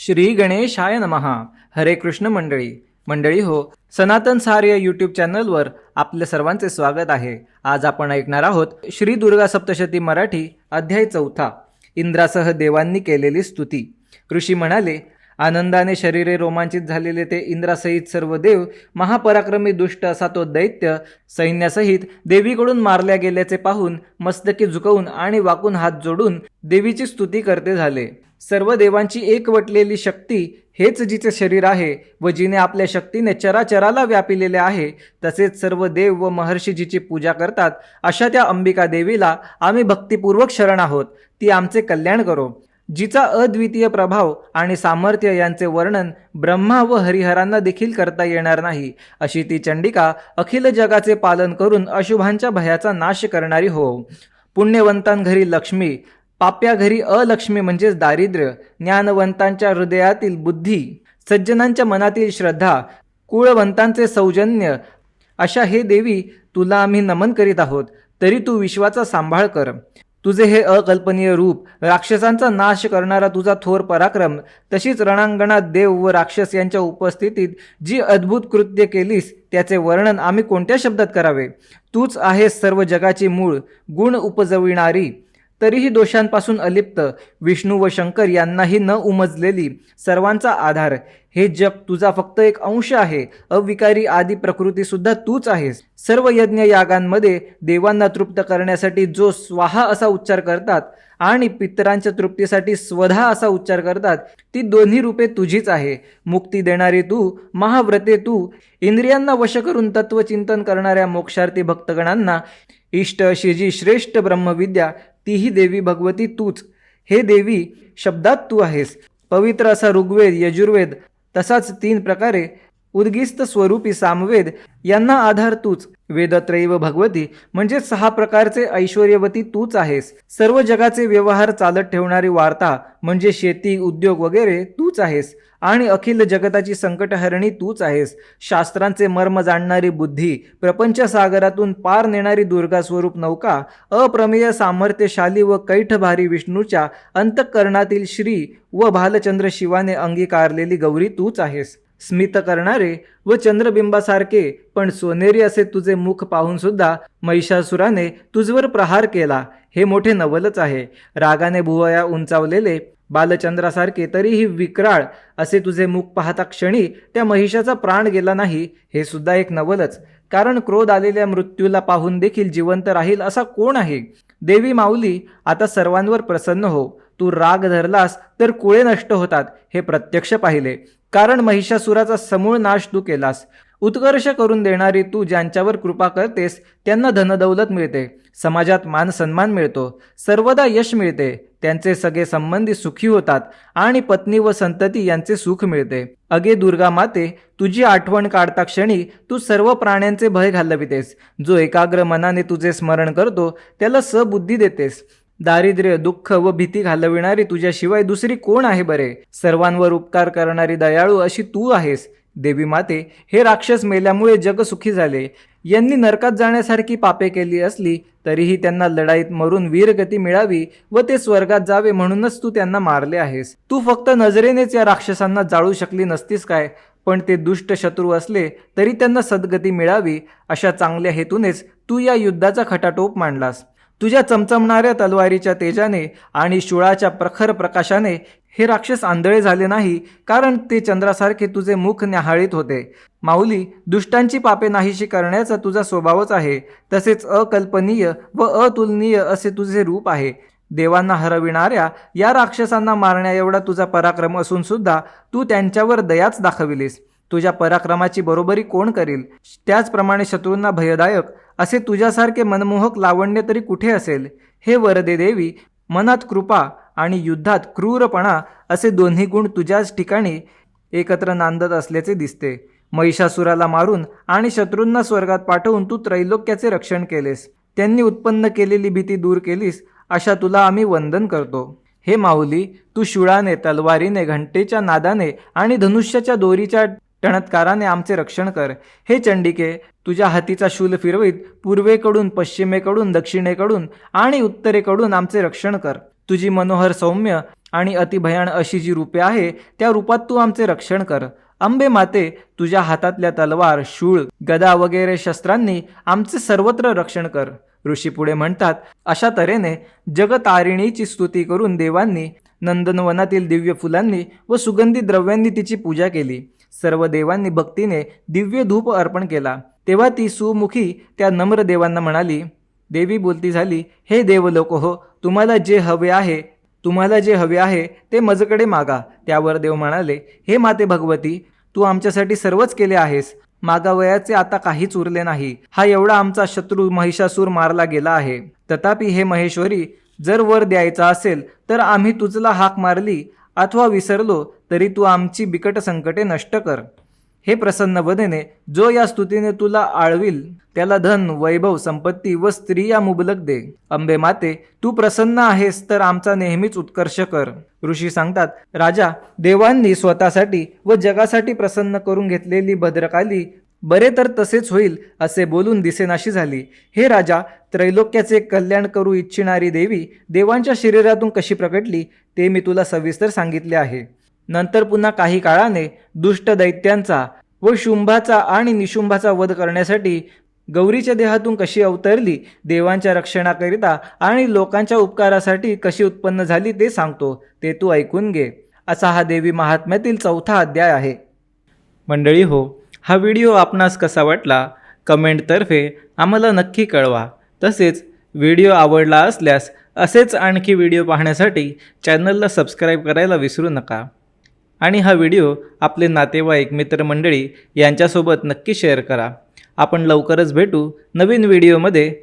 श्री गणेशाय नमहा हरे कृष्ण मंडळी. मंडळी हो सनातन सार्य यूट्यूब चॅनलवर आपल्या सर्वांचे स्वागत आहे. आज आपण ऐकणार आहोत श्री दुर्गा सप्तशती मराठी अध्याय चौथा. इंद्रासह देवांनी केलेली स्तुती. ऋषी म्हणाले आनंदाने शरीरे रोमांचित झालेले ते इंद्रासहित सर्व देव महापराक्रमी दुष्ट असा तो दैत्य सैन्यासहित देवीकडून मारल्या गेल्याचे पाहून मस्तकी झुकवून आणि वाकून हात जोडून देवीची स्तुती करते झाले. सर्व देवांची एकवटलेली शक्ती हेच जिचे शरीर आहे व जिने आपल्या शक्तीने चराचराला व्यापिलेले आहे तसेच सर्व देव व महर्षी जिची पूजा करतात अशा त्या अंबिका देवीला आम्ही भक्तिपूर्वक शरण आहोत. ती आमचे कल्याण करो. जिचा अद्वितीय प्रभाव आणि सामर्थ्य यांचे वर्णन ब्रह्मा व हरिहरांना देखील करता येणार नाही अशी ती चंडिका अखिल जगाचे पालन करून अशुभांच्या भयाचा नाश करणारी हो. पुण्यवंतांघरी लक्ष्मी पाप्या घरी अलक्ष्मी म्हणजेच दारिद्र्य ज्ञानवंतांच्या हृदयातील बुद्धी सज्जनांच्या मनातील श्रद्धा कुळवंतांचे सौजन्य अशा हे देवी तुला आम्ही नमन करीत आहोत तरी तू विश्वाचा सांभाळ कर. तुझे हे अकल्पनीय रूप राक्षसांचा नाश करणारा तुझा थोर पराक्रम तशीच रणांगणात देव व राक्षस यांच्या उपस्थितीत जी अद्भुत कृत्य केलीस त्याचे वर्णन आम्ही कोणत्या शब्दात करावे? तूच आहेस सर्व जगाची मूळ गुण उपजविणारी तरीही दोषांपासून अलिप्त. विष्णू व शंकर यांनाही न उमजलेली सर्वांचा आधार. हे जग तुझा फक्त एक अंश आहे. अविकारी आदी प्रकृती सुद्धा तूच आहेस. सर्व यज्ञ यागांमध्ये देवांना तृप्त करण्यासाठी जो स्वाहा असा उच्चार करतात आणि पितरांच्या तृप्तीसाठी स्वधा असा उच्चार करतात ती दोन्ही रूपे तुझीच आहे. मुक्ती देणारी तू महाव्रते तू. इंद्रियांना वश करून तत्वचिंतन करणाऱ्या मोक्षार्थी भक्तगणांना इष्ट अशी जी श्रेष्ठ ब्रह्मविद्या तीही देवी भगवती तूच. हे देवी शब्दात तू आहेस. पवित्र असा ऋग्वेद यजुर्वेद तसाच तीन प्रकारे उद्गिस्त स्वरूपी सामवेद यांना आधार तूच. वेदत्रैव भगवती म्हणजे सहा प्रकारचे ऐश्वर्यवती तूच आहेस. सर्व जगाचे व्यवहार चालत ठेवणारी वार्ता म्हणजे शेती उद्योग वगैरे तूच आहेस. आणि अखिल जगताची संकटहरणी तूच आहेस. शास्त्रांचे मर्म जाणणारी बुद्धी प्रपंच सागरातून पार नेणारी दुर्गा स्वरूप नौका अप्रमेय सामर्थ्यशाली व कैठभारी विष्णूच्या अंतःकरणातील श्री व भालचंद्र शिवाने अंगीकारलेली गौरी तूच आहेस. स्मित करणारे व चंद्रबिंबासारखे पण सोनेरी असे तुझे मुख पाहून सुद्धा महिषासुराने तुझवर प्रहार केला. हे मोठे नवलच आहे. रागाने भुवया उंचावलेले बालचंद्रासारखे तरीही विक्राळ असे तुझे मुख पाहता क्षणी त्या महिषाचा प्राण गेला नाही हे सुद्धा एक नवलच. कारण क्रोध आलेल्या मृत्यूला पाहून देखील जिवंत राहील असा कोण आहे? देवी माऊली आता सर्वांवर प्रसन्न हो. तू राग धरलास तर कुळे नष्ट होतात हे प्रत्यक्ष पाहिले. कारण महिषासुराचा समूळ नाश तू केलास. उत्कर्ष करून देणारी तू ज्यांच्यावर कृपा करतेस त्यांना धनदौलत मिळते. समाजात मान सन्मान मिळतो. सर्वदा यश मिळते. त्यांचे सगळे संबंधी सुखी होतात आणि पत्नी व संतती यांचे सुख मिळते. अगे दुर्गा माते तुझी आठवण काढता क्षणी तू सर्व प्राण्यांचे भय घालवितेस. जो एकाग्र मनाने तुझे स्मरण करतो त्याला सबुद्धी देतेस. दारिद्र्य दुःख व भीती घालविणारी तुझ्याशिवाय दुसरी कोण आहे बरे? सर्वांवर उपकार करणारी दयाळू अशी तू आहेस. देवी माते हे राक्षस मेल्यामुळे जग सुखी झाले. यांनी नरकात जाण्यासारखी पापे केली असली तरीही त्यांना लढाईत मरून वीरगती मिळावी व ते स्वर्गात जावे म्हणूनच तू त्यांना मारले आहेस. तू फक्त नजरेनेच या राक्षसांना जाळू शकली नसतीस काय? पण ते दुष्ट शत्रू असले तरी त्यांना सद्गती मिळावी अशा चांगल्या हेतूनेच तू या युद्धाचा खटाटोप मांडलास. तुझ्या चमचमणाऱ्या तलवारीच्या तेजाने आणि शुळाच्या प्रखर प्रकाशाने हे राक्षस आंधळे झाले नाही कारण ते चंद्रासारखे तुझे मुख न्याहाळीत होते. माऊली दुष्टांची पापे नाहीशी करण्याचा तुझा स्वभावच आहे तसेच अकल्पनीय व अतुलनीय असे तुझे रूप आहे. देवांना हरविणाऱ्या या राक्षसांना मारण्या एवढा तुझा पराक्रम असून सुद्धा तू त्यांच्यावर दयाच दाखविलीस. तुझ्या पराक्रमाची बरोबरी कोण करील? त्याचप्रमाणे शत्रूंना भयदायक असे तुझ्यासारखे मनमोहक लावण्य तरी कुठे असेल? हे वरदे देवी मनात कृपा आणि युद्धात क्रूरपणा असे दोन्ही गुण तुझ्याच ठिकाणी एकत्र नांदत असल्याचे दिसते. महिषासुराला मारून आणि शत्रूंना स्वर्गात पाठवून तू त्रैलोक्याचे रक्षण केलेस. त्यांनी उत्पन्न केलेली भीती दूर केलीस अशा तुला आम्ही वंदन करतो. हे माऊली तू शुळाने तलवारीने घंटेच्या नादाने आणि धनुष्याच्या दोरीच्या टणत्काराने आमचे रक्षण कर. हे चंडिके तुझ्या हातीचा शूल फिरवीत पूर्वेकडून पश्चिमेकडून दक्षिणेकडून आणि उत्तरेकडून आमचे रक्षण कर. तुझी मनोहर सौम्य आणि अतिभयान अशी जी रूपे आहे त्या रूपात तू आमचे रक्षण कर. अंबे माते तुझ्या हातातल्या तलवार शूळ गदा वगैरे शस्त्रांनी आमचे सर्वत्र रक्षण कर. ऋषी पुढे म्हणतात अशा तऱ्हेने जगतारिणीची स्तुती करून देवांनी नंदनवनातील दिव्य फुलांनी व सुगंधी द्रव्यांनी तिची पूजा केली. सर्व देवांनी भक्तीने दिव्य धूप अर्पण केला. तेव्हा ती सुमुखी त्या नम्र देवांना म्हणाली देवी बोलती झाली हे देवलोक हो तुम्हाला जे हवे आहे तुम्हाला जे हवे आहे ते मजकडे मागा. त्यावर देव म्हणाले हे माते भगवती तू आमच्यासाठी सर्वच केले आहेस. मागावयाचे आता काहीच उरले नाही. हा एवढा आमचा शत्रू महिषासूर मारला गेला आहे. तथापि हे महेश्वरी जर वर द्यायचा असेल तर आम्ही तुझला हाक मारली अथवा विसरलो तरी तू आमची बिकट संकटे नष्ट कर. हे प्रसन्न वदेने जो या स्तुतीने तुला आळविल त्याला धन वैभव संपत्ती व स्त्रिया मुबलक दे. अंबे माते तू प्रसन्न आहेस तर आमचा नेहमीच उत्कर्ष कर. ऋषी सांगतात राजा देवांनी स्वतःसाठी व जगासाठी प्रसन्न करून घेतलेली भद्रकाली बरे तर तसेच होईल असे बोलून दिसेनाशी झाली. हे राजा त्रैलोक्याचे कल्याण करू इच्छिणारी देवी देवांच्या शरीरातून कशी प्रकटली ते मी तुला सविस्तर सांगितले आहे. नंतर पुन्हा काही काळाने दुष्ट दैत्यांचा व शुंभाचा आणि निशुंभाचा वध करण्यासाठी गौरीच्या देहातून कशी अवतरली देवांच्या रक्षणाकरिता आणि लोकांच्या उपकारासाठी कशी उत्पन्न झाली ते सांगतो. ते तू ऐकून घे. असा हा देवी महात्म्यातील चौथा अध्याय आहे. मंडळी हो हा व्हिडिओ आपणास कसा वाटला? कमेंटतर्फे आम्हाला नक्की कळवा. तसेच व्हिडिओ आवडला असल्यास असेच आणखी व्हिडिओ पाहण्यासाठी चॅनलला सबस्क्राईब करायला विसरू नका. आणि हा व्हिडिओ आपले नातेवाईक मित्रमंडळी यांच्यासोबत नक्की शेअर करा. आपण लवकरच भेटू नवीन व्हिडिओमध्ये.